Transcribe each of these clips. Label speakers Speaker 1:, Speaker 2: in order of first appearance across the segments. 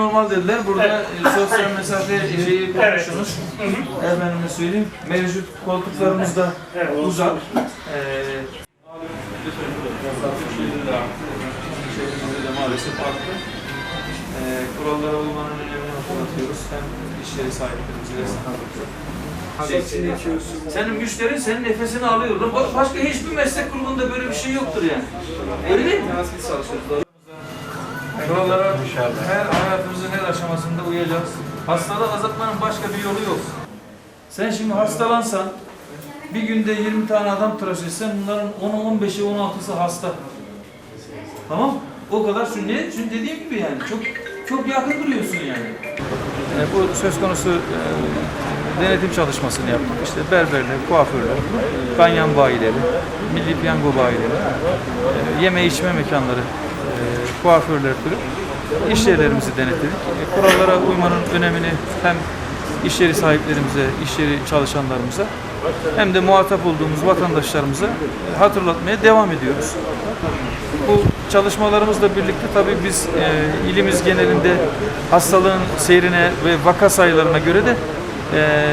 Speaker 1: normal dediler. Burada e, sosyal mesafe şeyi
Speaker 2: Evet.
Speaker 1: konuşunuz. Efendime söyleyeyim. Mevcut koltuklarımız da
Speaker 2: Evet.
Speaker 1: uzak. Ee, de maalesef arttı. Ee, kurallara uymanın önemini hatırlatıyoruz. Hem iş yeri sahiplerimize, esnafımıza. Şey, senin müşterin senin nefesini alıyor. Lan Başka hiçbir meslek grubunda böyle bir şey yoktur yani. Öyle değil mi? Kurallara her hayatımızın her aşamasında uyacağız. Hastalığı azaltmanın başka bir yolu yok. Sen şimdi hastalansan, bir günde 20 tane adam tıraş etsen bunların 10'u 15'i 16'sı hasta. Tamam? O kadar ne? Çünkü dediğim gibi yani çok çok yakın duruyorsun yani. E, bu söz konusu e, denetim çalışmasını yaptık. İşte berberler, kuaförler, ganyan bayileri, milli piyango bayileri, e, yeme içme mekanları, e, kuaförler türü iş yerlerimizi denetledik. E, kurallara uymanın önemini hem iş yeri sahiplerimize, iş yeri çalışanlarımıza hem de muhatap olduğumuz vatandaşlarımıza e, hatırlatmaya devam ediyoruz. Bu çalışmalarımızla birlikte tabii biz e, ilimiz genelinde hastalığın seyrine ve vaka sayılarına göre de e,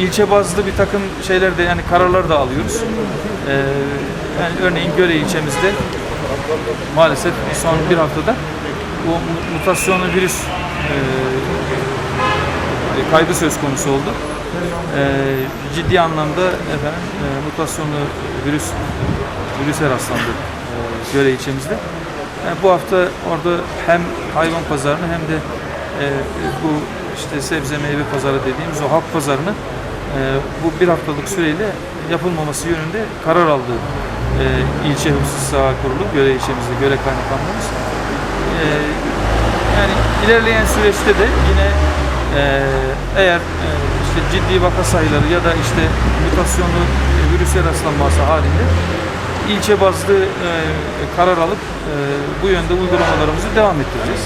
Speaker 1: ilçe bazlı bir takım şeyler de yani kararlar da alıyoruz. E, yani örneğin Göre ilçemizde maalesef son bir haftada bu mu- mutasyonlu virüs e, kaydı söz konusu oldu. E, ciddi anlamda efendim e, mutasyonlu virüs virüse rastlandı e, Göre ilçemizde. Yani bu hafta orada hem hayvan pazarını hem de e, bu işte sebze meyve pazarı dediğimiz o halk pazarını e, bu bir haftalık süreyle yapılmaması yönünde karar aldı e, ilçe husus saha kurulu Göre ilçemizde Göre kaymakamlığımız. E, yani ilerleyen süreçte de yine e, eğer e, işte ciddi vaka sayıları ya da işte mutasyonlu virüse rastlanması halinde ilçe bazlı karar alıp bu yönde uygulamalarımızı devam ettireceğiz.